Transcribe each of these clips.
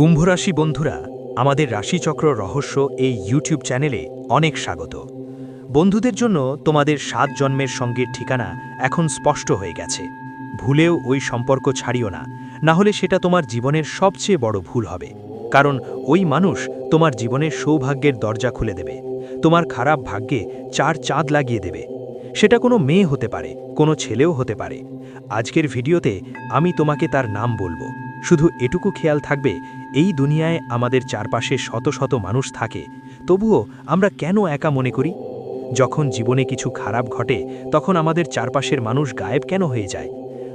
কুম্ভরাশি বন্ধুরা, আমাদের রাশিচক্র রহস্য এই ইউটিউব চ্যানেলে অনেক স্বাগত। বন্ধুদের জন্য তোমাদের সাত জন্মের সঙ্গের ঠিকানা এখন স্পষ্ট হয়ে গেছে। ভুলেও ওই সম্পর্ক ছাড়িও না না হলে সেটা তোমার জীবনের সবচেয়ে বড় ভুল হবে। কারণ ওই মানুষ তোমার জীবনের সৌভাগ্যের দরজা খুলে দেবে, তোমার খারাপ ভাগ্যে চার চাঁদ লাগিয়ে দেবে। সেটা কোনো মেয়ে হতে পারে, কোনো ছেলেও হতে পারে। আজকের ভিডিওতে আমি তোমাকে তার নাম বলব। শুধু এটুকু খেয়াল থাকবে এই দুনিয়ায় আমাদের চারপাশে শত শত মানুষ থাকে, তবুও আমরা কেন একা মনে করি? যখন জীবনে কিছু খারাপ ঘটে, তখন আমাদের চারপাশের মানুষ গায়েব কেন হয়ে যায়?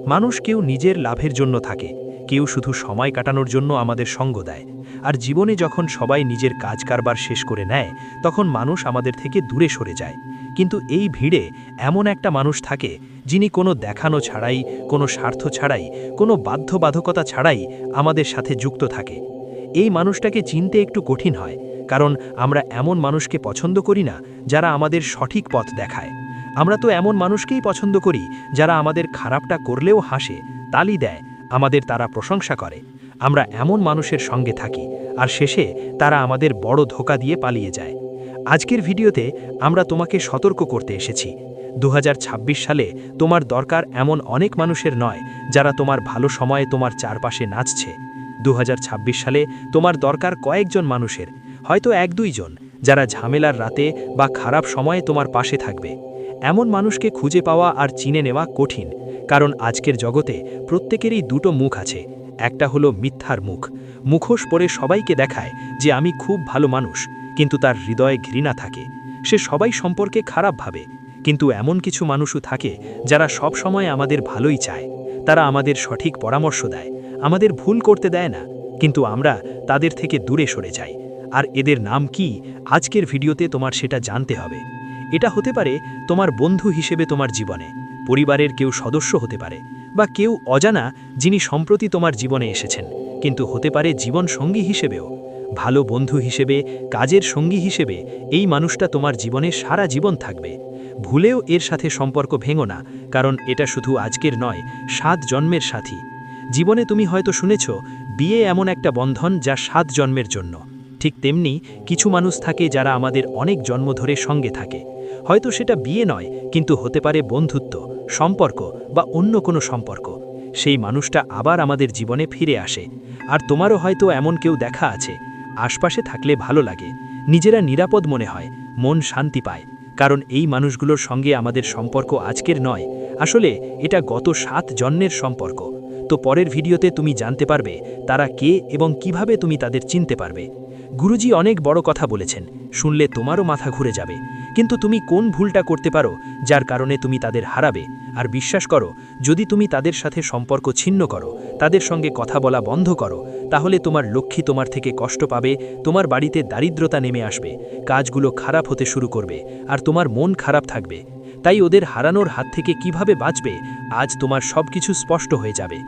মানুষ কেউ নিজের লাভের জন্য থাকে কেউ শুধু সময় কাটানোর জন্য আমাদের সঙ্গ দেয়। আর জীবনে যখন সবাই নিজের কাজ কারবার শেষ করে নেয়, তখন মানুষ আমাদের থেকে দূরে সরে যায়। কিন্তু এই ভিড়ে এমন একটা মানুষ থাকে, যিনি কোনো দেখানো ছাড়াই, কোনো স্বার্থ ছাড়াই, কোনো বাধ্যবাধকতা ছাড়াই আমাদের সাথে যুক্ত থাকে। এই মানুষটাকে চিনতে একটু কঠিন হয়, কারণ আমরা এমন মানুষকে পছন্দ করি না, যারা আমাদের সঠিক পথ দেখায়। আমরা তো এমন মানুষকেই পছন্দ করি, যারা আমাদের খারাপটা করলেও হাসে, তালি দেয় আমাদের তারা প্রশংসা করে। আমরা এমন মানুষের সঙ্গে থাকি, আর শেষে তারা আমাদের বড় ধোকা দিয়ে পালিয়ে যায়। আজকের ভিডিওতে আমরা তোমাকে সতর্ক করতে এসেছি। দু হাজার ছাব্বিশ সালে তোমার দরকার এমন অনেক মানুষের নয়, যারা তোমার ভালো সময়ে তোমার চারপাশে নাচছে। দু হাজার ছাব্বিশ সালে তোমার দরকার কয়েকজন মানুষের, হয়তো এক দুইজন যারা ঝামেলার রাতে বা খারাপ সময়ে তোমার পাশে থাকবে। এমন মানুষকে খুঁজে পাওয়া আর চিনে নেওয়া কঠিন। কারণ আজকের জগতে প্রত্যেকেরই দুটো মুখ আছে। একটা হলো মিথ্যার মুখ। মুখোশ পরে সবাইকে দেখায় যে আমি খুব ভালো মানুষ, কিন্তু তার হৃদয়ে ঘৃণা থাকে। সে সবাই সম্পর্কে খারাপ ভাবে, কিন্তু এমন কিছু মানুষও থাকে যারা সব সময় আমাদের ভালোই চায়। তারা আমাদের সঠিক পরামর্শ দেয়, আমাদের ভুল করতে দেয় না, কিন্তু আমরা তাদের থেকে দূরে সরে যাই। আর এদের নাম কি, আজকের ভিডিওতে তোমার সেটা জানতে হবে। এটা হতে পারে তোমার বন্ধু হিসেবে তোমার জীবনে। পরিবারের কেউ সদস্য হতে পারে বা কেউ অজানা যিনি সম্প্রতি তোমার জীবনে এসেছেন, কিন্তু হতে পারে জীবন সঙ্গী হিসেবেও, ভালো বন্ধু হিসেবে, কাজের সঙ্গী হিসেবে এই মানুষটা তোমার জীবনে সারা জীবন থাকবে। ভুলেও এর সাথে সম্পর্ক ভেঙো না, কারণ এটা শুধু আজকের নয়, সাত জন্মের সাথী। জীবনে তুমি হয়তো শুনেছ, বিয়ে এমন একটা বন্ধন যা সাত জন্মের জন্য। ঠিক তেমনি কিছু মানুষ থাকে যারা আমাদের অনেক জন্ম ধরে সঙ্গে থাকে। হয়তো সেটা বিয়ে নয়, কিন্তু হতে পারে বন্ধুত্ব সম্পর্ক বা অন্য কোনো সম্পর্ক। সেই মানুষটা আবার আমাদের জীবনে ফিরে আসে। আর তোমারও হয়তো এমন কেউ দেখা আছে। আশপাশে থাকলে ভালো লাগে। নিজেরা নিরাপদ মনে হয়, মন শান্তি পায়। কারণ এই মানুষগুলোর সঙ্গে আমাদের সম্পর্ক আজকের নয়। আসলে এটা গত সাত জন্মের সম্পর্ক। তো পরের ভিডিওতে তুমি জানতে পারবে, তারা কে এবং কীভাবে তুমি তাদের চিনতে পারবে। গুরুজি অনেক বড় কথা বলেছেন, শুনলে তোমারও মাথা ঘুরে যাবে। কিন্তু তুমি কোন ভুলটা করতে পারো যার কারণে তুমি তাদের হারাবে? আর বিশ্বাস করো, যদি তুমি তাদের সাথে সম্পর্ক ছিন্ন করো, তাদের সঙ্গে কথা বলা বন্ধ করো, তাহলে তোমার লক্ষ্মী তোমার থেকে কষ্ট পাবে, তোমার বাড়িতে দারিদ্রতা নেমে আসবে, কাজগুলো খারাপ হতে শুরু করবে, আর তোমার মন খারাপ থাকবে। তাই ওদের হারানোর হাত থেকে কীভাবে বাঁচবে, আজ তোমার সব কিছু স্পষ্ট হয়ে যাবে।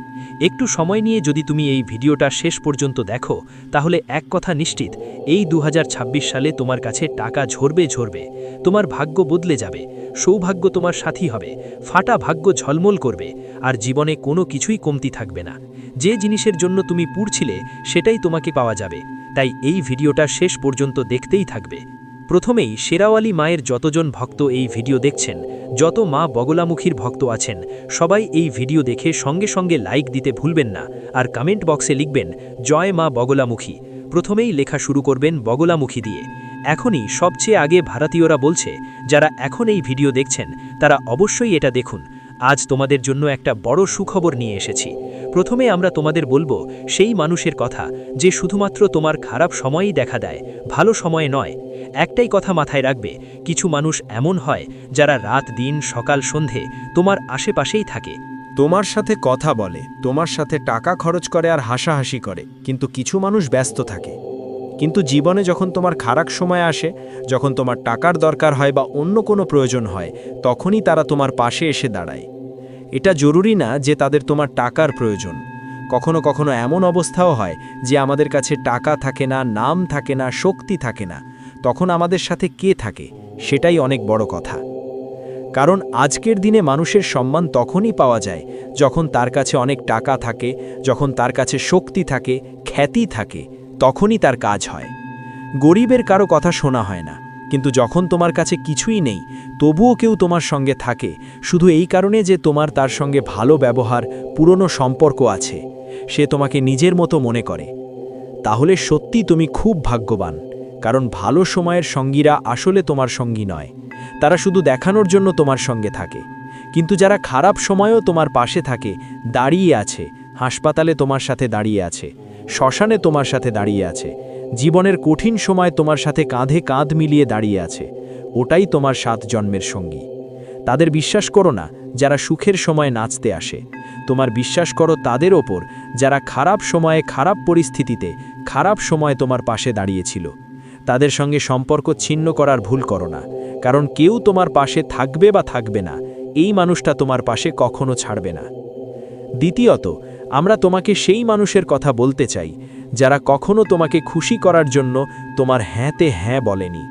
একটু সময় নিয়ে যদি তুমি এই ভিডিওটা শেষ পর্যন্ত দেখো, তাহলে এক কথা নিশ্চিত, এই দু হাজার ছাব্বিশ সালে তোমার কাছে টাকা ঝরবে ঝরবে, তোমার ভাগ্য বদলে যাবে, সৌভাগ্য তোমার সাথী হবে, ফাটা ভাগ্য ঝলমল করবে, আর জীবনে কোনো কিছুই কমতি থাকবে না। যে জিনিসের জন্য তুমি পুড়ছিলে, সেটাই তোমাকে পাওয়া যাবে, তাই এই ভিডিওটা শেষ পর্যন্ত দেখতেই থাকবে। প্রথমেই শেরাওয়ালি মায়ের যতজন ভক্ত এই ভিডিও দেখছেন, যত মা বগলামুখীর ভক্ত আছেন, সবাই এই ভিডিও দেখে সঙ্গে সঙ্গে লাইক দিতে ভুলবেন না আর কমেন্ট বক্সে লিখবেন, জয় মা বগলামুখী। প্রথমেই লেখা শুরু করবেন বগলামুখী দিয়ে। এখনই সবচেয়ে আগে ভারতীয়রা বলছে, যারা এখন এই ভিডিও দেখছেন, তারা অবশ্যই এটা দেখুন। আজ তোমাদের জন্য একটা বড় সুখবর নিয়ে এসেছি। প্রথমে আমরা তোমাদের বলব, সেই মানুষের কথা, যে শুধুমাত্র তোমার খারাপ সময়ই দেখা দেয়, ভালো সময়ে নয়। একটাই কথা মাথায় রাখবে, কিছু মানুষ এমন হয়, যারা রাত, দিন, সকাল, সন্ধে তোমার আশেপাশেই থাকে। তোমার সাথে কথা বলে, তোমার সাথে টাকা খরচ করে আর হাসাহাসি করে, কিন্তু কিছু মানুষ ব্যস্ত থাকে। কিন্তু জীবনে যখন তোমার খারাপ সময় আসে, যখন তোমার টাকার দরকার হয় বা অন্য কোনো প্রয়োজন হয়, তখনই তারা তোমার পাশে এসে দাঁড়ায়। এটা জরুরি না যে তাদের তোমার টাকার প্রয়োজন। কখনো কখনো এমন অবস্থাও হয় যে আমাদের কাছে টাকা থাকে না, নাম থাকে না, শক্তি থাকে না। তখন আমাদের সাথে কে থাকে, সেটাই অনেক বড় কথা। কারণ আজকের দিনে মানুষের সম্মান তখনই পাওয়া যায় যখন তার কাছে অনেক টাকা থাকে, যখন তার কাছে শক্তি থাকে, খ্যাতি থাকে, তখনই তার কাজ হয়। গরিবের কারও কথা শোনা হয় না। কিন্তু যখন তোমার কাছে কিছুই নেই, তবুও কেউ তোমার সঙ্গে থাকে। শুধু এই কারণে যে তোমার তার সঙ্গে ভালো ব্যবহার, পুরনো সম্পর্ক আছে। সে তোমাকে নিজের মতো মনে করে। তাহলে সত্যি তুমি খুব ভাগ্যবান, কারণ ভালো সময়ের সঙ্গীরা আসলে তোমার সঙ্গী নয়। তারা শুধু দেখানোর জন্য তোমার সঙ্গে থাকে। কিন্তু যারা খারাপ সময়েও তোমার পাশে থাকে, দাঁড়িয়ে আছে, হাসপাতালে তোমার সাথে দাঁড়িয়ে আছে, শ্মশানে তোমার সাথে দাঁড়িয়ে আছে জীবনের কঠিন সময় তোমার সাথে কাঁধে কাঁধ মিলিয়ে দাঁড়িয়ে আছে। ওটাই তোমার সাত জন্মের সঙ্গী। তাদের বিশ্বাস করো না, যারা সুখের সময় নাচতে আসে। তোমার বিশ্বাস করো তাদের ওপর, যারা খারাপ সময়ে খারাপ পরিস্থিতিতে, খারাপ সময় তোমার পাশে দাঁড়িয়েছিল। তাদের সঙ্গে সম্পর্ক ছিন্ন করার ভুল করো না, কারণ কেউ তোমার পাশে থাকবে বা থাকবে না। এই মানুষটা তোমার পাশে কখনো ছাড়বে না। দ্বিতীয়ত, আমরা তোমাকে সেই মানুষের কথা বলতে চাই যারা কখনো তোমাকে খুশি করার জন্য তোমার হ্যাঁতে হ্যাঁ বলেনি।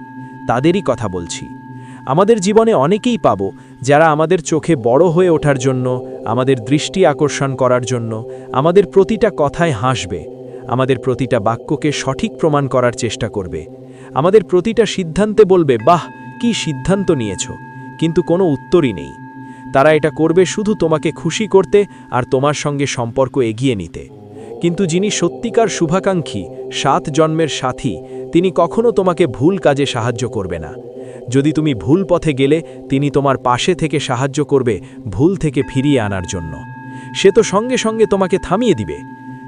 তাদেরই কথা বলছি। আমাদের জীবনে অনেকেই পাব যারা আমাদের চোখে বড় হয়ে ওঠার জন্য, আমাদের দৃষ্টি আকর্ষণ করার জন্য, আমাদের প্রতিটা কথায় হাসবে, আমাদের প্রতিটা বাক্যকে সঠিক প্রমাণ করার চেষ্টা করবে। আমাদের প্রতিটা সিদ্ধান্তে বলবে, বাহ, কি সিদ্ধান্ত নিয়েছ। কিন্তু কোনো উত্তরই নেই। তারা এটা করবে শুধু তোমাকে খুশি করতে আর তোমার সঙ্গে সম্পর্ক এগিয়ে নিতে। কিন্তু যিনি সত্যিকার শুভাকাঙ্ক্ষী, সাত জন্মের সাথী, তিনি কখনো তোমাকে ভুল কাজে সাহায্য করবে না। যদি তুমি ভুল পথে গেলে, তিনি তোমার পাশে থেকে সাহায্য করবে ভুল থেকে ফিরিয়ে আনার জন্য। সে তো সঙ্গে সঙ্গে তোমাকে থামিয়ে দিবে।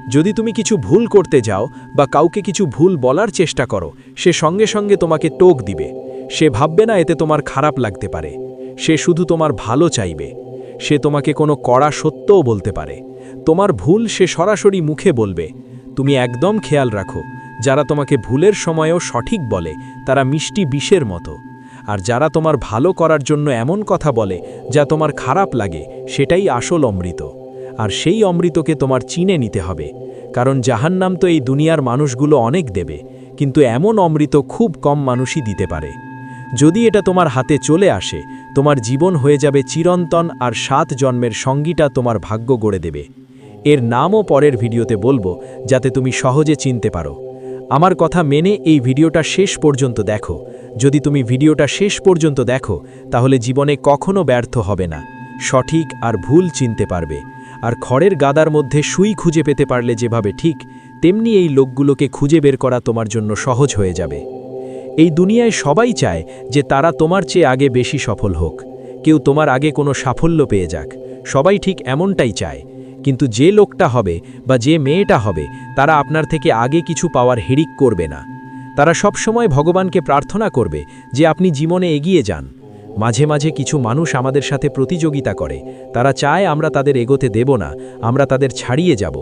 যদি তুমি কিছু ভুল করতে যাও বা কাউকে কিছু ভুল বলার চেষ্টা করো, সে সঙ্গে সঙ্গে তোমাকে টোক দিবে। সে ভাববে না এতে তোমার খারাপ লাগতে পারে। সে শুধু তোমার ভালো চাইবে। সে তোমাকে কোনো কড়া সত্যও বলতে পারে। তোমার ভুল সে সরাসরি মুখে বলবে। তুমি একদম খেয়াল রাখো, যারা তোমাকে ভুলের সময়েও সঠিক বলে, তারা মিষ্টি বিষের মতো। আর যারা তোমার ভালো করার জন্য এমন কথা বলে, যা তোমার খারাপ লাগে, সেটাই আসল অমৃত। আর সেই অমৃতকে তোমার চিনে নিতে হবে। কারণ জাহান্নাম তো এই দুনিয়ার মানুষগুলো অনেক দেবে, কিন্তু এমন অমৃত খুব কম মানুষই দিতে পারে। যদি এটা তোমার হাতে চলে আসে, তোমার জীবন হয়ে যাবে চিরন্তন আর সাত জন্মের সঙ্গীটা তোমার ভাগ্য গড়ে দেবে। এর নামও পরের ভিডিওতে বলব, যাতে তুমি সহজে চিনতে পারো। আমার কথা মেনে এই ভিডিওটা শেষ পর্যন্ত দেখো। যদি তুমি ভিডিওটা শেষ পর্যন্ত দেখো, তাহলে জীবনে কখনো ব্যর্থ হবে না। সঠিক আর ভুল চিনতে পারবে। আর খড়ের গাদার মধ্যে সুই খুঁজে পেতে পারলে যেভাবে ঠিক, তেমনি এই লোকগুলোকে খুঁজে বের করা তোমার জন্য সহজ হয়ে যাবে। এই দুনিয়ায় সবাই চায় যে তারা তোমার চেয়ে আগে বেশি সফল হোক। কেউ তোমার আগে কোনো সাফল্য পেয়ে যাক। সবাই ঠিক এমনটাই চায়। কিন্তু যে লোকটা হবে বা যে মেয়েটা হবে, তারা আপনার থেকে আগে কিছু পাওয়ার হিড়িক করবে না। তারা সব সময় ভগবানকে প্রার্থনা করবে যে আপনি জীবনে এগিয়ে যান। মাঝে মাঝে কিছু মানুষ আমাদের সাথে প্রতিযোগিতা করে। তারা চায় আমরা তাদের এগোতে দেব না, আমরা তাদের ছাড়িয়ে যাব।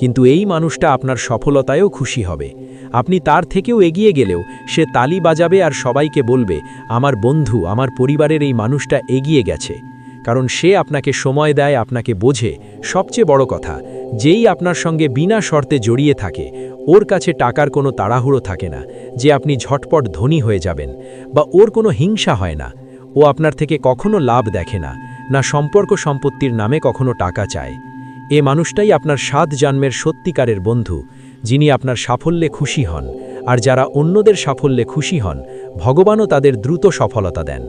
কিন্তু এই মানুষটা আপনার সফলতায়ও খুশি হবে। আপনি তার থেকেও এগিয়ে গেলেও সে তালি বাজাবে আর সবাইকে বলবে, আমার বন্ধু, আমার পরিবারের এই মানুষটা এগিয়ে গেছে। কারণ সে আপনাকে সময় দেয়, আপনাকে বোঝে। সবচেয়ে বড় কথা, যেই আপনার সঙ্গে বিনা শর্তে জড়িয়ে থাকে, ওর কাছে টাকার কোনো তাড়াহুড়ো থাকে না, যে আপনি ঝটপট ধনী হয়ে যাবেন, বা ওর কোনো হিংসা হয় না। ও আপনার থেকে কখনো লাভ দেখে না না সম্পর্ক সম্পত্তির নামে কখনো টাকা চায়। এ মানুষটাই আপনার সাত জন্মের সত্যিকারের বন্ধু, যিনি আপনার সাফল্যে খুশি হন, আর যারা অন্যদের সাফল্যে খুশি হন, ভগবানও তাদের দ্রুত সফলতা দেন।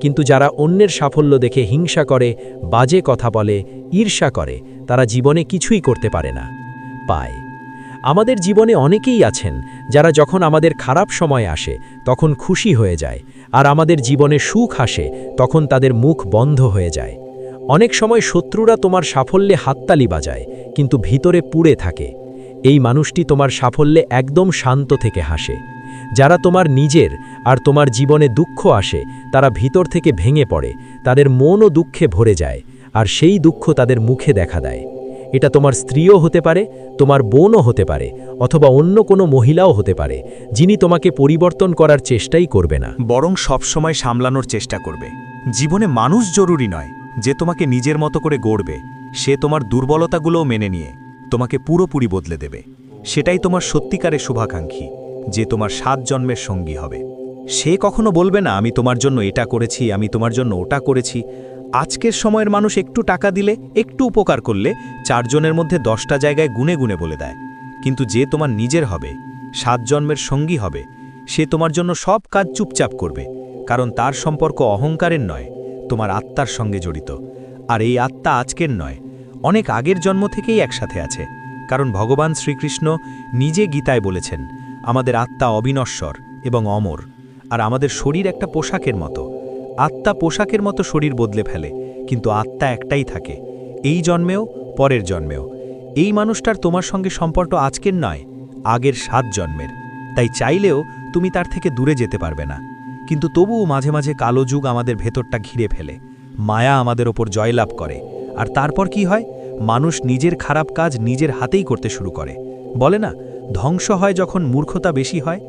কিন্তু যারা অন্যের সাফল্য দেখে হিংসা করে, বাজে কথা বলে, ঈর্ষা করে, তারা জীবনে কিছুই করতে পারে না। পায়। আমাদের জীবনে অনেকেই আছেন, যারা যখন আমাদের খারাপ সময় আসে, তখন খুশি হয়ে যায়, আর আমাদের জীবনে সুখ আসে, তখন তাদের মুখ বন্ধ হয়ে যায়। অনেক সময় শত্রুরা তোমার সাফল্যে হাততালি বাজায়, কিন্তু ভিতরে পুড়ে থাকে। এই মানুষটি তোমার সাফল্যে একদম শান্ত থেকে হাসে। যারা তোমার নিজের আর তোমার জীবনে দুঃখ আসে, তারা ভিতর থেকে ভেঙে পড়ে, তাদের মনও দুঃখে ভরে যায়, আর সেই দুঃখ তাদের মুখে দেখা দেয়। এটা তোমার স্ত্রীও হতে পারে, তোমার বোনও হতে পারে, অথবা অন্য কোনো মহিলাও হতে পারে, যিনি তোমাকে পরিবর্তন করার চেষ্টাই করবে না। বরং সবসময় সামলানোর চেষ্টা করবে। জীবনে মানুষ জরুরি নয় যে তোমাকে নিজের মতো করে গড়বে, সে তোমার দুর্বলতাগুলোও মেনে নিয়ে তোমাকে পুরোপুরি বদলে দেবে। সেটাই তোমার সত্যিকারের শুভাকাঙ্ক্ষী, যে তোমার সাত জন্মের সঙ্গী হবে। সে কখনো বলবে না, আমি তোমার জন্য এটা করেছি, আমি তোমার জন্য ওটা করেছি। আজকের সময়ের মানুষ একটু টাকা দিলে, একটু উপকার করলে চারজনের মধ্যে দশটা জায়গায় গুনে গুনে বলে দেয়। কিন্তু যে তোমার নিজের হবে, সাত জন্মের সঙ্গী হবে, সে তোমার জন্য সব কাজ চুপচাপ করবে, কারণ তার সম্পর্ক অহংকারের নয়। তোমার আত্মার সঙ্গে জড়িত। আর এই আত্মা আজকের নয়, অনেক আগের জন্ম থেকেই একসাথে আছে। কারণ ভগবান শ্রীকৃষ্ণ নিজে গীতায় বলেছেন, আমাদের আত্মা অবিনশ্বর এবং অমর, আর আমাদের শরীর একটা পোশাকের মতো। আত্মা পোশাকের মতো শরীর বদলে ফেলে, কিন্তু আত্মা একটাই থাকে, এই জন্মেও, পরের জন্মেও। এই মানুষটার তোমার সঙ্গে সম্পর্ক আজকের নয়, আগের সাত জন্মের। তাই চাইলেও তুমি তার থেকে দূরে যেতে পারবে না। কিন্তু তবুও মাঝে মাঝে কালো যুগ আমাদের ভেতরটা ঘিরে ফেলে। মায়া আমাদের ওপর জয়লাভ করে। আর তারপর কি হয়? মানুষ নিজের খারাপ কাজ নিজের হাতেই করতে শুরু করে। বলে না, ধ্বংস হয় যখন মূর্খতা বেশি হয়,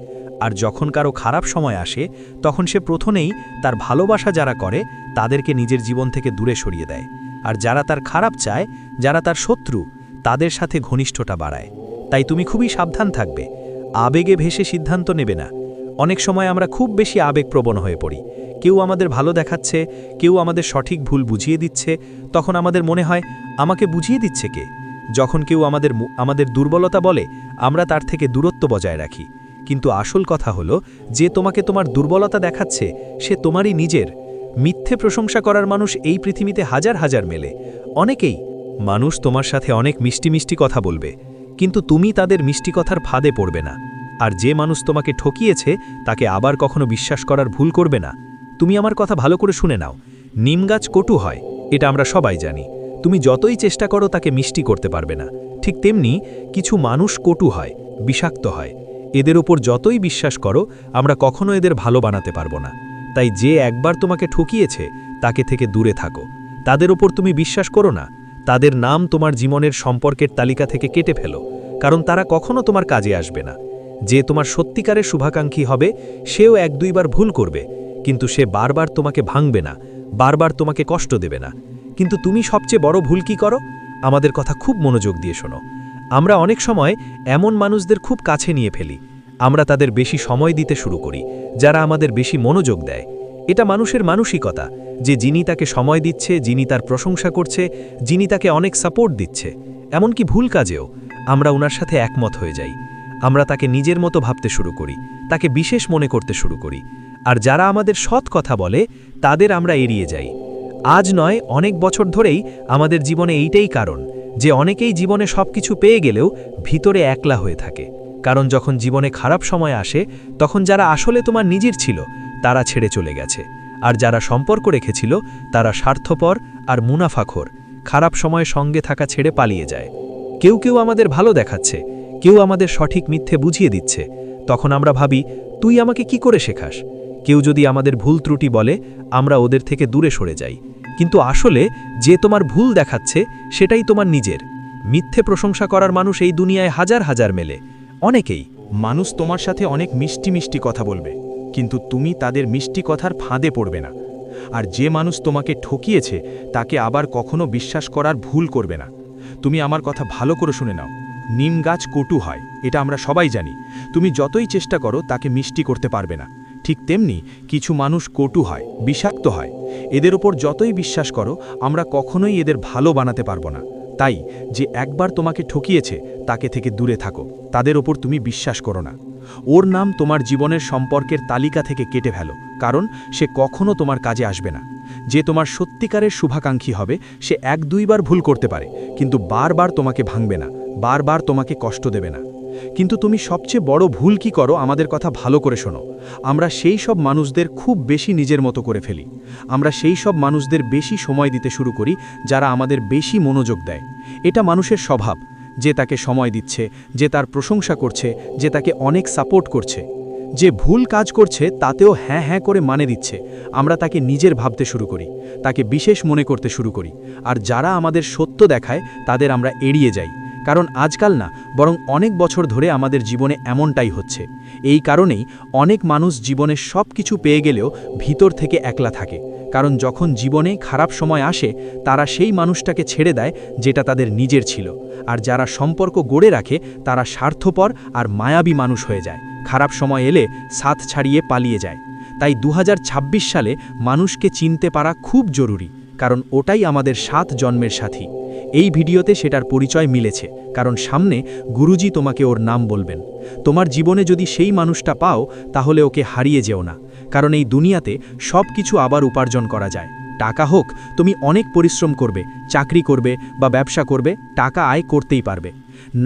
আর যখন কারও খারাপ সময় আসে, তখন সে প্রথমেই তার ভালোবাসা যারা করে, তাদেরকে নিজের জীবন থেকে দূরে সরিয়ে দেয়। আর যারা তার খারাপ চায়, যারা তার শত্রু, তাদের সাথে ঘনিষ্ঠতা বাড়ায়। তাই তুমি খুবই সাবধান থাকবে। আবেগে ভেসে সিদ্ধান্ত নেবে না। অনেক সময় আমরা খুব বেশি আবেগপ্রবণ হয়ে পড়ি। কেউ আমাদের ভালো দেখাচ্ছে, কেউ আমাদের সঠিক ভুল বুঝিয়ে দিচ্ছে, তখন আমাদের মনে হয়, আমাকে বুঝিয়ে দিচ্ছে কে? যখন কেউ আমাদের আমাদের দুর্বলতা বলে, আমরা তার থেকে দূরত্ব বজায় রাখি। কিন্তু আসল কথা হলো, যে তোমাকে তোমার দুর্বলতা দেখাচ্ছে, সে তোমারই নিজের। মিথ্যে প্রশংসা করার মানুষ এই পৃথিবীতে হাজার হাজার মেলে। অনেকেই, মানুষ তোমার সাথে অনেক মিষ্টি মিষ্টি কথা বলবে, কিন্তু তুমি তাদের মিষ্টি কথার ফাঁদে পড়বে না। আর যে মানুষ তোমাকে ঠকিয়েছে, তাকে আবার কখনো বিশ্বাস করার ভুল করবে না। তুমি আমার কথা ভালো করে শুনে নাও। নিমগাছ কটু হয়, এটা আমরা সবাই জানি। তুমি যতই চেষ্টা করো, তাকে মিষ্টি করতে পারবে না। ঠিক তেমনি কিছু মানুষ কটু হয়, বিষাক্ত হয়। এদের ওপর যতই বিশ্বাস করো, আমরা কখনো এদের ভালো বানাতে পারব না। তাই যে একবার তোমাকে ঠকিয়েছে, তাকে থেকে দূরে থাকো। তাদের ওপর তুমি বিশ্বাস করো না। তাদের নাম তোমার জীবনের সম্পর্কের তালিকা থেকে কেটে ফেলো, কারণ তারা কখনো তোমার কাজে আসবে না। যে তোমার সত্যিকারের শুভাকাঙ্ক্ষী হবে, সেও এক দুইবার ভুল করবে, কিন্তু সে বারবার তোমাকে ভাঙবে না, বারবার তোমাকে কষ্ট দেবে না। কিন্তু তুমি সবচেয়ে বড় ভুল কি করো? আমাদের কথা খুব মনোযোগ দিয়ে শোনো। আমরা অনেক সময় এমন মানুষদের খুব কাছে নিয়ে ফেলি। আমরা তাদের বেশি সময় দিতে শুরু করি, যারা আমাদের বেশি মনোযোগ দেয়। এটা মানুষের মানসিকতা, যে যিনি তাকে সময় দিচ্ছে, যিনি তার প্রশংসা করছে, যিনি তাকে অনেক সাপোর্ট দিচ্ছে। এমনকি ভুল কাজেও আমরা ওনার সাথে একমত হয়ে যাই। আমরা তাকে নিজের মতো ভাবতে শুরু করি, তাকে বিশেষ মনে করতে শুরু করি। আর যারা আমাদের সৎ কথা বলে, তাদের আমরা এড়িয়ে যাই। আজ নয়, অনেক বছর ধরেই আমাদের জীবনে এইটাই কারণ, যে অনেকেই জীবনে সবকিছু পেয়ে গেলেও ভিতরে একলা হয়ে থাকে। কারণ যখন জীবনে খারাপ সময় আসে, তখন যারা আসলে তোমার নিজের ছিল, তারা ছেড়ে চলে গেছে। আর যারা সম্পর্ক রেখেছিল, তারা স্বার্থপর আর মুনাফাখোর, খারাপ সময়ে সঙ্গে থাকা ছেড়ে পালিয়ে যায়। কেউ কেউ আমাদের ভালো দেখাচ্ছে কেউ আমাদের সঠিক মিথ্যে বুঝিয়ে দিচ্ছে। তখন আমরা ভাবি, তুই আমাকে কি করে শেখাস? কেউ যদি আমাদের ভুল ত্রুটি বলে, আমরা ওদের থেকে দূরে সরে যাই। কিন্তু আসলে, যে তোমার ভুল দেখাচ্ছে, সেটাই তোমার নিজের। মিথ্যে প্রশংসা করার মানুষ এই দুনিয়ায় হাজার হাজার মেলে। অনেকেই, মানুষ তোমার সাথে অনেক মিষ্টি মিষ্টি কথা বলবে, কিন্তু তুমি তাদের মিষ্টি কথার ফাঁদে পড়বে না। আর যে মানুষ তোমাকে ঠকিয়েছে, তাকে আবার কখনো বিশ্বাস করার ভুল করবে না। তুমি আমার কথা ভালো করে শুনে নাও। নিম গাছ কটু হয়, এটা আমরা সবাই জানি। তুমি যতই চেষ্টা করো, তাকে মিষ্টি করতে পারবে না। ঠিক তেমনি কিছু মানুষ কটু হয়, বিষাক্ত হয়। এদের ওপর যতই বিশ্বাস করো, আমরা কখনোই এদের ভালো বানাতে পারব না। তাই, যে একবার তোমাকে ঠকিয়েছে, তাকে থেকে দূরে থাকো। তাদের ওপর তুমি বিশ্বাস করো না। ওর নাম তোমার জীবনের সম্পর্কের তালিকা থেকে কেটে ফেলো, কারণ সে কখনো তোমার কাজে আসবে না। যে তোমার সত্যিকারের শুভাকাঙ্ক্ষী হবে, সে এক দুইবার ভুল করতে পারে, কিন্তু বারবার তোমাকে ভাঙবে না। বারবার তোমাকে কষ্ট দেবে না। কিন্তু তুমি সবচেয়ে বড় ভুল কি করো, আমাদের কথা ভালো করে শোনো। আমরা সেই সব মানুষদের খুব বেশি নিজের মতো করে ফেলি। আমরা সেই সব মানুষদের বেশি সময় দিতে শুরু করি, যারা আমাদের বেশি মনোযোগ দেয়। এটা মানুষের স্বভাব, যে তাকে সময় দিচ্ছে, যে তার প্রশংসা করছে, যে তাকে অনেক সাপোর্ট করছে। যে ভুল কাজ করছে, তাতেও হ্যাঁ হ্যাঁ করে মানে দিচ্ছে। আমরা তাকে নিজের ভাবতে শুরু করি, তাকে বিশেষ মনে করতে শুরু করি। আর যারা আমাদের সত্য দেখায়, তাদের আমরা এড়িয়ে যাই। কারণ আজকাল না, বরং অনেক বছর ধরে আমাদের জীবনে এমনটাই হচ্ছে। এই কারণেই অনেক মানুষ জীবনে সব কিছু পেয়ে গেলেও ভিতর থেকে একলা থাকে। কারণ যখন জীবনে খারাপ সময় আসে, তারা সেই মানুষটাকে ছেড়ে দেয় যেটা তাদের নিজের ছিল। আর যারা সম্পর্ক গড়ে রাখে, তারা স্বার্থপর আর মায়াবী মানুষ হয়ে যায়। খারাপ সময় এলে সাথ ছাড়িয়ে পালিয়ে যায়। তাই দু হাজার ছাব্বিশ সালে মানুষকে চিনতে পারা খুব জরুরি। কারণ ওটাই আমাদের সাত জন্মের সাথী। এই ভিডিওতে সেটার পরিচয় মিলেছে, কারণ সামনে গুরুজি তোমাকে ওর নাম বলবেন। তোমার জীবনে যদি সেই মানুষটা পাও, তাহলে ওকে হারিয়ে যেও না, কারণ এই দুনিয়াতে সব কিছু আবার উপার্জন করা যায়। টাকা হোক, তুমি অনেক পরিশ্রম করবে, চাকরি করবে বা ব্যবসা করবে, টাকা আয় করতেই পারবে।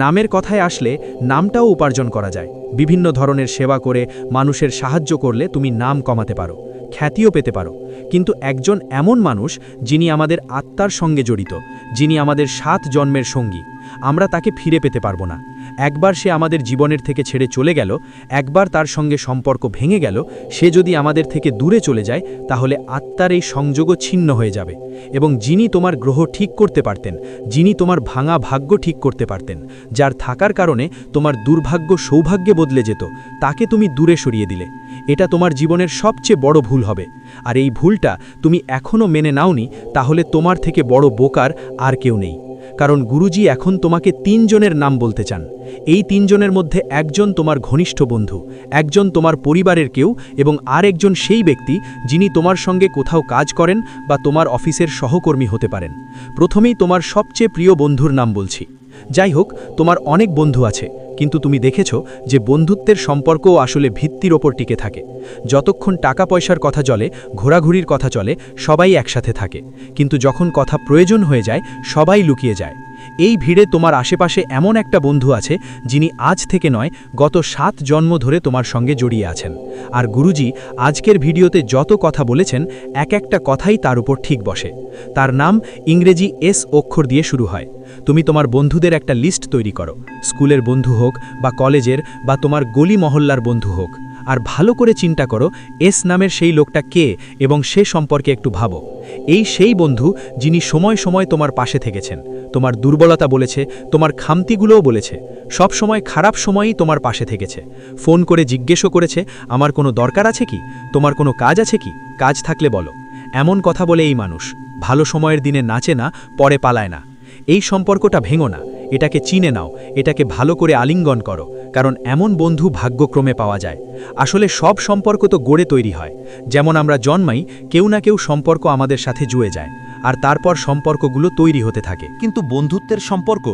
নামের কথায় আসলে নামটাও উপার্জন করা যায়। বিভিন্ন ধরনের সেবা করে মানুষের সাহায্য করলে তুমি নাম কমাতে পারো। খ্যাতিও পেতে পারো। কিন্তু একজন এমন মানুষ যিনি আমাদের আত্মার সঙ্গে জড়িত, যিনি আমাদের সাত জন্মের সঙ্গী, আমরা তাকে ফিরে পেতে পারব না। একবার সে আমাদের জীবনের থেকে ছেড়ে চলে গেল, একবার তার সঙ্গে সম্পর্ক ভেঙে গেল, সে যদি আমাদের থেকে দূরে চলে যায়, তাহলে আত্মার এই সংযোগও ছিন্ন হয়ে যাবে। এবং যিনি তোমার গ্রহ ঠিক করতে পারতেন, যিনি তোমার ভাঙা ভাগ্য ঠিক করতে পারতেন, যার থাকার কারণে তোমার দুর্ভাগ্য সৌভাগ্যে বদলে যেত, তাকে তুমি দূরে সরিয়ে দিলে। এটা তোমার জীবনের সবচেয়ে বড় ভুল হবে। আর এই ভুলটা তুমি এখনও মেনে নাওনি, তাহলে তোমার থেকে বড় বোকার আর কেউ নেই। কারণ গুরুজি এখন তোমাকে তিনজনের নাম বলতে চান। এই তিনজনের মধ্যে একজন তোমার ঘনিষ্ঠ বন্ধু, একজন তোমার পরিবারের কেউ এবং আর একজন সেই ব্যক্তি যিনি তোমার সঙ্গে কোথাও কাজ করেন বা তোমার অফিসের সহকর্মী হতে পারেন। প্রথমেই তোমার সবচেয়ে প্রিয় বন্ধুর নাম বলছি। যাই হোক, তোমার অনেক বন্ধু আছে। কিন্তু তুমি দেখেছ যে বন্ধুত্বের সম্পর্ক আসলে ভিত্তির ওপর টিকে থাকে। যতক্ষণ টাকা পয়সার কথা চলে, ঘোরাঘুরির কথা চলে, সবাই একসাথে থাকে। কিন্তু যখন কথা প্রয়োজন হয়ে যায়, সবাই লুকিয়ে যায়। এই ভিড়ে তোমার আশেপাশে এমন একটা বন্ধু আছে, যিনি আজ থেকে নয়, গত সাত জন্ম ধরে তোমার সঙ্গে জড়িয়ে আছেন। আর গুরুজি আজকের ভিডিওতে যত কথা বলেছেন, এক একটা কথাই তার উপর ঠিক বসে। তার নাম ইংরেজি এস অক্ষর দিয়ে শুরু হয়। তুমি তোমার বন্ধুদের একটা লিস্ট তৈরি করো। স্কুলের বন্ধু হোক বা কলেজের বা তোমার গলি মহল্লার বন্ধু হোক। আর ভালো করে চিন্তা করো, এস নামের সেই লোকটা কে এবং সে সম্পর্কে একটু ভাবো। এই সেই বন্ধু যিনি সময় সময় তোমার পাশে থেকেছেন। তোমার দুর্বলতা বলেছে, তোমার খামতিগুলোও বলেছে। সব সময় খারাপ সময়ই তোমার পাশে থেকেছে। ফোন করে জিজ্ঞেসও করেছে, আমার কোনো দরকার আছে কি? তোমার কোনো কাজ আছে কি? কাজ থাকলে বলো। এমন কথা বলে এই মানুষ। ভালো সময়ের দিনে নাচে না, পরে পালায় না। এই সম্পর্কটা ভেঙো না। এটাকে চিনে নাও, এটাকে ভালো করে আলিঙ্গন করো, কারণ এমন বন্ধু ভাগ্যক্রমে পাওয়া যায়। আসলে সব সম্পর্ক তো গড়ে তৈরি হয়। যেমন আমরা জন্মাই, কেউ না কেউ সম্পর্ক আমাদের সাথে জুয়ে যায়, আর তারপর সম্পর্কগুলো তৈরি হতে থাকে। কিন্তু বন্ধুত্বের সম্পর্ক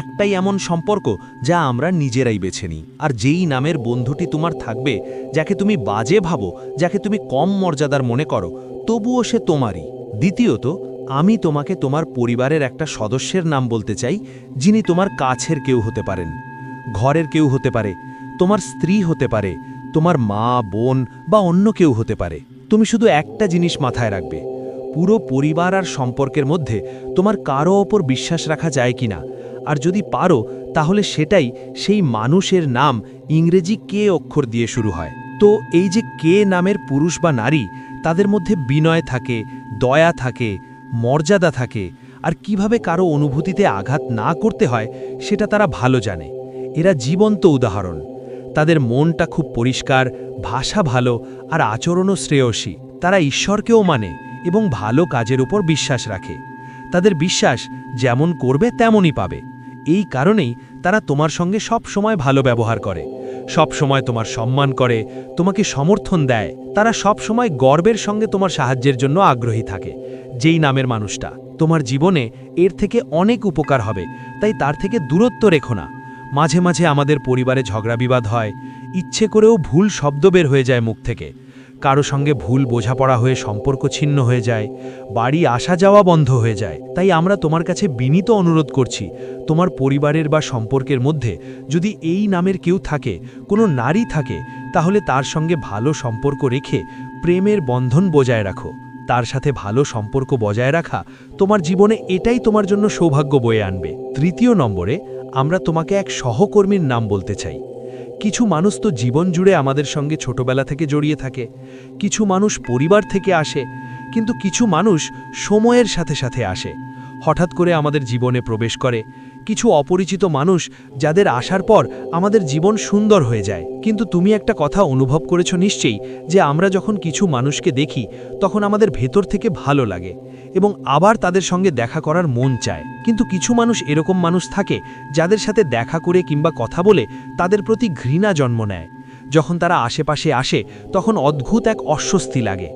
একটাই এমন সম্পর্ক যা আমরা নিজেরাই বেছে নিই। আর যেই নামের বন্ধুটি তোমার থাকবে, যাকে তুমি বাজে ভাবো, যাকে তুমি কম মর্যাদার মনে করো, তবুও সে তোমারই। দ্বিতীয়ত আমি তোমাকে তোমার পরিবারের একটা সদস্যের নাম বলতে চাই, যিনি তোমার কাছের কেউ হতে পারেন, ঘরের কেউ হতে পারে, তোমার স্ত্রী হতে পারে, তোমার মা, বোন বা অন্য কেউ হতে পারে। তুমি শুধু একটা জিনিস মাথায় রাখবে, পুরো পরিবার আর সম্পর্কের মধ্যে তোমার কারও ওপর বিশ্বাস রাখা যায় কিনা। আর যদি পারো, তাহলে সেটাই সেই মানুষের নাম ইংরেজি কে অক্ষর দিয়ে শুরু হয়। তো এই যে কে নামের পুরুষ বা নারী, তাদের মধ্যে বিনয় থাকে, দয়া থাকে মর্যাদা থাকে আর কীভাবে কারও অনুভূতিতে আঘাত না করতে হয় সেটা তারা ভালো জানে। এরা জীবন্ত উদাহরণ। তাদের মনটা খুব পরিষ্কার, ভাষা ভালো আর আচরণও শ্রেয়সী। তারা ঈশ্বরকেও মানে এবং ভালো কাজের উপর বিশ্বাস রাখে। তাদের বিশ্বাস যেমন করবে তেমনই পাবে। এই কারণেই তারা তোমার সঙ্গে সব সময় ভালো ব্যবহার করে। সব সময় তোমার সম্মান করে, তোমাকে সমর্থন দেয়। তারা সব সময় গর্বের সঙ্গে তোমার সাহায্যের জন্য আগ্রহী থাকে। যেই নামের মানুষটা, তোমার জীবনে এর থেকে অনেক উপকার হবে, তাই তার থেকে দূরত্ব রেখো না। মাঝে মাঝে আমাদের পরিবারে ঝগড়া বিবাদ হয়, ইচ্ছে করেও ভুল শব্দ বের হয়ে যায় মুখ থেকে। কারও সঙ্গে ভুল বোঝাপড়া হয়ে সম্পর্ক ছিন্ন হয়ে যায়, বাড়ি আসা যাওয়া বন্ধ হয়ে যায়। তাই আমরা তোমার কাছে বিনীত অনুরোধ করছি, তোমার পরিবারের বা সম্পর্কের মধ্যে যদি এই নামের কেউ থাকে, কোনো নারী থাকে, তাহলে তার সঙ্গে ভালো সম্পর্ক রেখে প্রেমের বন্ধন বজায় রাখো। তার সাথে ভালো সম্পর্ক বজায় রাখা তোমার জীবনে এটাই তোমার জন্য সৌভাগ্য বয়ে আনবে। তৃতীয় নম্বরে, আমরা তোমাকে এক সহকর্মীর নাম বলতে চাই। কিছু মানুষ তো জীবন জুড়ে আমাদের সঙ্গে ছোটবেলা থেকে জড়িয়ে থাকে। কিছু মানুষ পরিবার থেকে আসে, কিন্তু কিছু মানুষ সময়ের সাথে সাথে আসে। হঠাৎ করে আমাদের জীবনে প্রবেশ করে। কিছু অপরিচিত মানুষ যাদের আসার পর আমাদের জীবন সুন্দর হয়ে যায়। কিন্তু তুমি একটা কথা অনুভব করেছ নিশ্চয়ই, যে আমরা যখন কিছু মানুষকে দেখি, তখন আমাদের ভেতর থেকে ভালো লাগে এবং আবার তাদের সঙ্গে দেখা করার মন চায়। কিন্তু কিছু মানুষ এরকম মানুষ থাকে, যাদের সাথে দেখা করে কিংবা কথা বলে তাদের প্রতি ঘৃণা জন্ম নেয়। যখন তারা আশেপাশে আসে, তখন অদ্ভুত এক অস্বস্তি লাগে।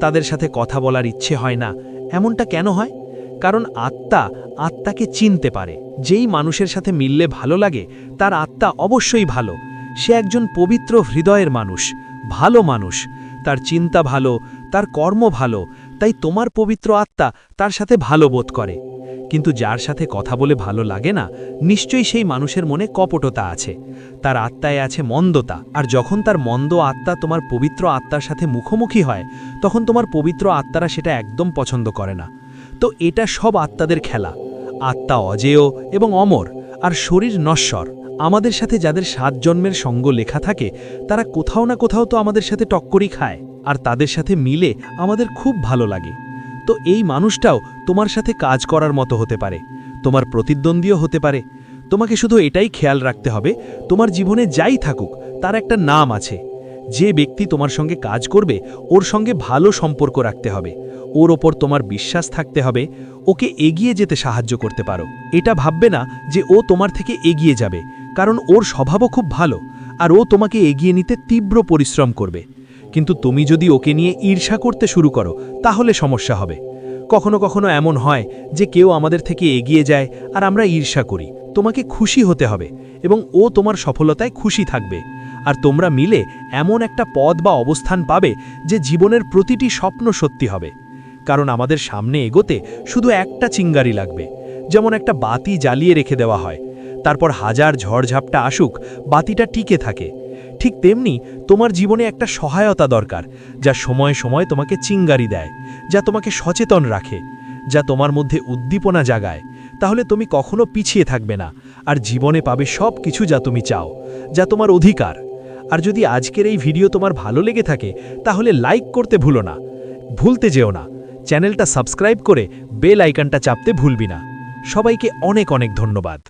তাদের সাথে কথা বলার ইচ্ছে হয় না। এমনটা কেন হয়? কারণ আত্মা আত্মাকে চিনতে পারে। যেই মানুষের সাথে মিললে ভালো লাগে, তার আত্মা অবশ্যই ভালো। সে একজন পবিত্র হৃদয়ের মানুষ, ভালো মানুষ। তার চিন্তা ভালো, তার কর্ম ভালো, তাই তোমার পবিত্র আত্মা তার সাথে ভালো বোধ করে। কিন্তু যার সাথে কথা বলে ভালো লাগে না, নিশ্চয়ই সেই মানুষের মনে কপটতা আছে। তার আত্মায় আছে মন্দতা, আর যখন তার মন্দ আত্মা তোমার পবিত্র আত্মার সাথে মুখোমুখি হয়, তখন তোমার পবিত্র আত্মারা সেটা একদম পছন্দ করে না। তো এটা সব আত্মাদের খেলা। আত্মা অজেয় এবং অমর, আর শরীর নশ্বর। আমাদের সাথে যাদের সাত জন্মের সঙ্গ লেখা থাকে, তারা কোথাও না কোথাও তো আমাদের সাথে টক্করি খায়, আর তাদের সাথে মিলে আমাদের খুব ভালো লাগে। তো এই মানুষটাও তোমার সাথে কাজ করার মতো হতে পারে, তোমার প্রতিদ্বন্দ্বীও হতে পারে। তোমাকে শুধু এটাই খেয়াল রাখতে হবে, তোমার জীবনে যাই থাকুক, তার একটা নাম আছে। যে ব্যক্তি তোমার সঙ্গে কাজ করবে, ওর সঙ্গে ভালো সম্পর্ক রাখতে হবে। ওর ওপর তোমার বিশ্বাস থাকতে হবে, ওকে এগিয়ে যেতে সাহায্য করতে পারো। এটা ভাববে না যে ও তোমার থেকে এগিয়ে যাবে, কারণ ওর স্বভাবও খুব ভালো, আর ও তোমাকে এগিয়ে নিতে তীব্র পরিশ্রম করবে। কিন্তু তুমি যদি ওকে নিয়ে ঈর্ষা করতে শুরু করো, তাহলে সমস্যা হবে। কখনো কখনো এমন হয় যে কেউ আমাদের থেকে এগিয়ে যায় আর আমরা ঈর্ষা করি, তোমাকে খুশি হতে হবে এবং ও তোমার সফলতায় খুশি থাকবে। আর তোমরা মিলে এমন একটা পদ বা অবস্থান পাবে যে জীবনের প্রতিটি স্বপ্ন সত্যি হবে। কারণ আমাদের সামনে এগোতে শুধু একটা চিঙ্গারি লাগবে, যেমন একটা বাতি জ্বালিয়ে রেখে দেওয়া হয়। তারপর হাজার ঝড়ঝাপটা আসুক, বাতিটা টিকে থাকে। ঠিক তেমনি তোমার জীবনে একটা সহায়তা দরকার, যা সময় সময় তোমাকে চিঙ্গারি দেয়, যা তোমাকে সচেতন রাখে, যা তোমার মধ্যে উদ্দীপনা জাগায়। তাহলে তুমি কখনো পিছিয়ে থাকবে না, আর জীবনে পাবে সব কিছু যা তুমি চাও, যা তোমার অধিকার। আর যদি আজকের এই ভিডিও তোমার ভালো লেগে থাকে, তাহলে লাইক করতে ভুলো না। ভুলতে যেও না। চ্যানেলটা সাবস্ক্রাইব করে বেল আইকনটা চাপতে ভুলবি না। সবাইকে অনেক অনেক ধন্যবাদ।